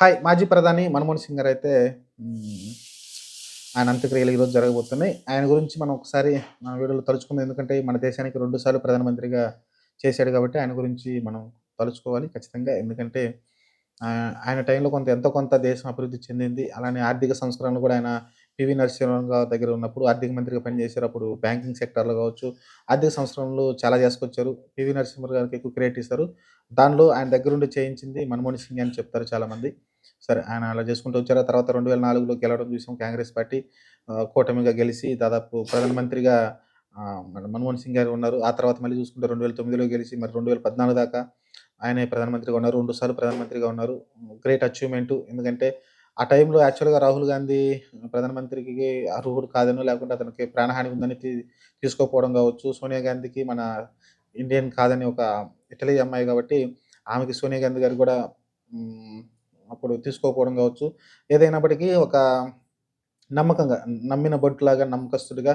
Hi మాజీ ప్రధాని మన్మోహన్ సింగ్ గారు అయితే ఆయన అంత్యక్రియలు ఈరోజు జరగబోతున్నాయి. ఆయన గురించి మనం ఒకసారి మన వీడియోలో తలుచుకుందాం. ఎందుకంటే మన దేశానికి రెండుసార్లు ప్రధానమంత్రిగా చేశాడు కాబట్టి ఆయన గురించి మనం తలుచుకోవాలి ఖచ్చితంగా. ఎందుకంటే ఆయన టైంలో కొంత ఎంతో కొంత దేశం అభివృద్ధి చెందింది. అలానే ఆర్థిక సంస్కరణలు కూడా ఆయన పివి నరసింహరావు దగ్గర ఉన్నప్పుడు ఆర్థిక మంత్రిగా పనిచేశారు. అప్పుడు బ్యాంకింగ్ సెక్టర్లో కావచ్చు ఆర్థిక సంవత్సరంలో చాలా చేసుకొచ్చారు. పివి నరసింహరావు గారికి ఎక్కువ క్రియేట్ ఇస్తారు. దానిలో ఆయన దగ్గరుండి చేయించింది మన్మోహన్ సింగ్ అని చెప్తారు చాలామంది. సరే ఆయన అలా చేసుకుంటూ వచ్చారు. ఆ తర్వాత రెండు వేల నాలుగులో గెలవడం చూసాం. కాంగ్రెస్ పార్టీ కూటమిగా గెలిచి దాదాపు ప్రధానమంత్రిగా మన మన్మోహన్ సింగ్ గారు ఉన్నారు. ఆ తర్వాత మళ్ళీ చూసుకుంటే రెండు వేల తొమ్మిదిలో గెలిచి మరి రెండు వేల పద్నాలుగు దాకా ఆయనే ప్రధానమంత్రిగా ఉన్నారు. రెండు సార్లు ప్రధానమంత్రిగా ఉన్నారు. Great achievement. ఎందుకంటే ఆ టైంలో యాక్చువల్గా రాహుల్ గాంధీ ప్రధానమంత్రికి అర్హుడు కాదనో లేకుంటే అతనికి ప్రాణహాని ఉందని తీసుకోకపోవడం కావచ్చు. సోనియా గాంధీకి మన ఇండియన్ కాదని ఒక ఇటలీ అమ్మాయి కాబట్టి ఆమెకి సోనియా గాంధీ గారు కూడా అప్పుడు తీసుకోకపోవడం కావచ్చు. ఏదైనప్పటికీ ఒక నమ్మకంగా నమ్మిన బొట్టులాగా నమ్మకస్తుడిగా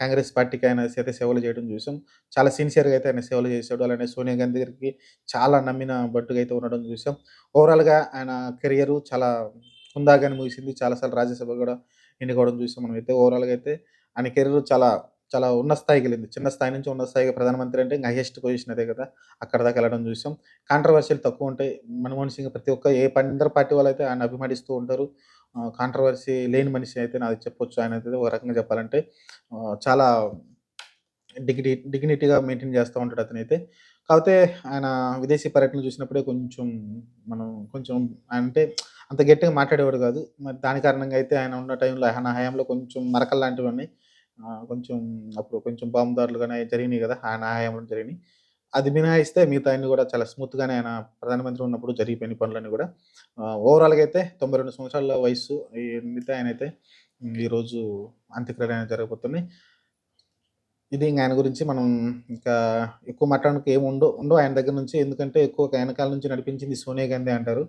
కాంగ్రెస్ పార్టీకి ఆయన అయితే సేవలు చేయడం చూసాం. చాలా సిన్సియర్గా అయితే ఆయన సేవలు చేశాడు. అలానే సోనియా గాంధీ గారికి చాలా నమ్మిన బట్టుగా అయితే ఉండడం చూసాం. ఓవరాల్గా ఆయన కెరియర్ చాలా హుందాగానే ముగిసింది. చాలాసార్లు రాజ్యసభ కూడా ఎన్నుకోవడం చూసాం మనం అయితే. ఓవరాల్గా అయితే ఆయన కెరీర్ చాలా చాలా ఉన్న స్థాయికి వెళ్ళింది. చిన్న స్థాయి నుంచి ఉన్న స్థాయికి ప్రధానమంత్రి అంటే ఇంకా హైయెస్ట్ పొజిషన్ అదే కదా. అక్కడ దాకా వెళ్ళడం చూసాం. కాంట్రవర్షియల్ తక్కువ ఉంటాయి. మన్మోహన్ సింగ్ ప్రతి ఒక్క ఏ ప- పార్టీ వాళ్ళు అయితే ఆయన అభిమానిస్తూ ఉంటారు. కాంట్రవర్సీ లేని మనిషి అయితే నాది చెప్పొచ్చు ఆయన అయితే ఒక రకంగా చెప్పాలంటే చాలా డిగ్నిటీ డిగ్నిటీగా మెయింటైన్ చేస్తూ ఉంటాడు అతనైతే. కాకపోతే ఆయన విదేశీ పర్యటన చూసినప్పుడే కొంచెం మనం కొంచెం అంటే అంత గట్టిగా మాట్లాడేవాడు కాదు. మరి దాని కారణంగా అయితే ఆయన ఉన్న టైంలో ఆయన హయాంలో కొంచెం మరకలు లాంటివన్నీ ఉన్నాయి. కొంచెం అప్పుడు కొంచెం బాంబుదారులు కానీ జరిగినాయి కదా ఆయన హయాంలో జరిగినాయి. అది మినహాయిస్తే మిగతా అన్ని కూడా చాలా స్మూత్గానే ఆయన ప్రధానమంత్రి ఉన్నప్పుడు జరిగిపోయిన పనులన్నీ కూడా. ఓవరాల్గా అయితే తొంభై రెండు సంవత్సరాల వయసు మిగతా ఆయన అయితే ఈరోజు అంత్యక్రియలు జరగబోతున్నాయి. ఇది ఇంకా ఆయన గురించి మనం ఇంకా ఎక్కువ మాట్లాడడానికి ఏమి ఉండో ఉండో ఆయన దగ్గర నుంచి. ఎందుకంటే ఎక్కువ వెనకాల నుంచి నడిపించింది సోనియా గాంధీ అంటారు.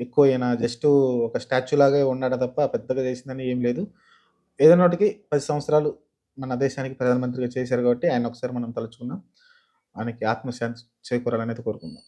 ఎక్కువ ఈయన జస్ట్ ఒక స్టాచ్యూ లాగే ఉన్నాడు తప్ప పెద్దగా చేసిందని ఏం లేదు. ఏదైనా పది సంవత్సరాలు మన దేశానికి ప్రధానమంత్రిగా చేశారు కాబట్టి ఆయన ఒకసారి మనం తలుచుకున్నాం ఆయనకి ఆత్మశాంతి చేకూరాలనేది కోరుకుందాం.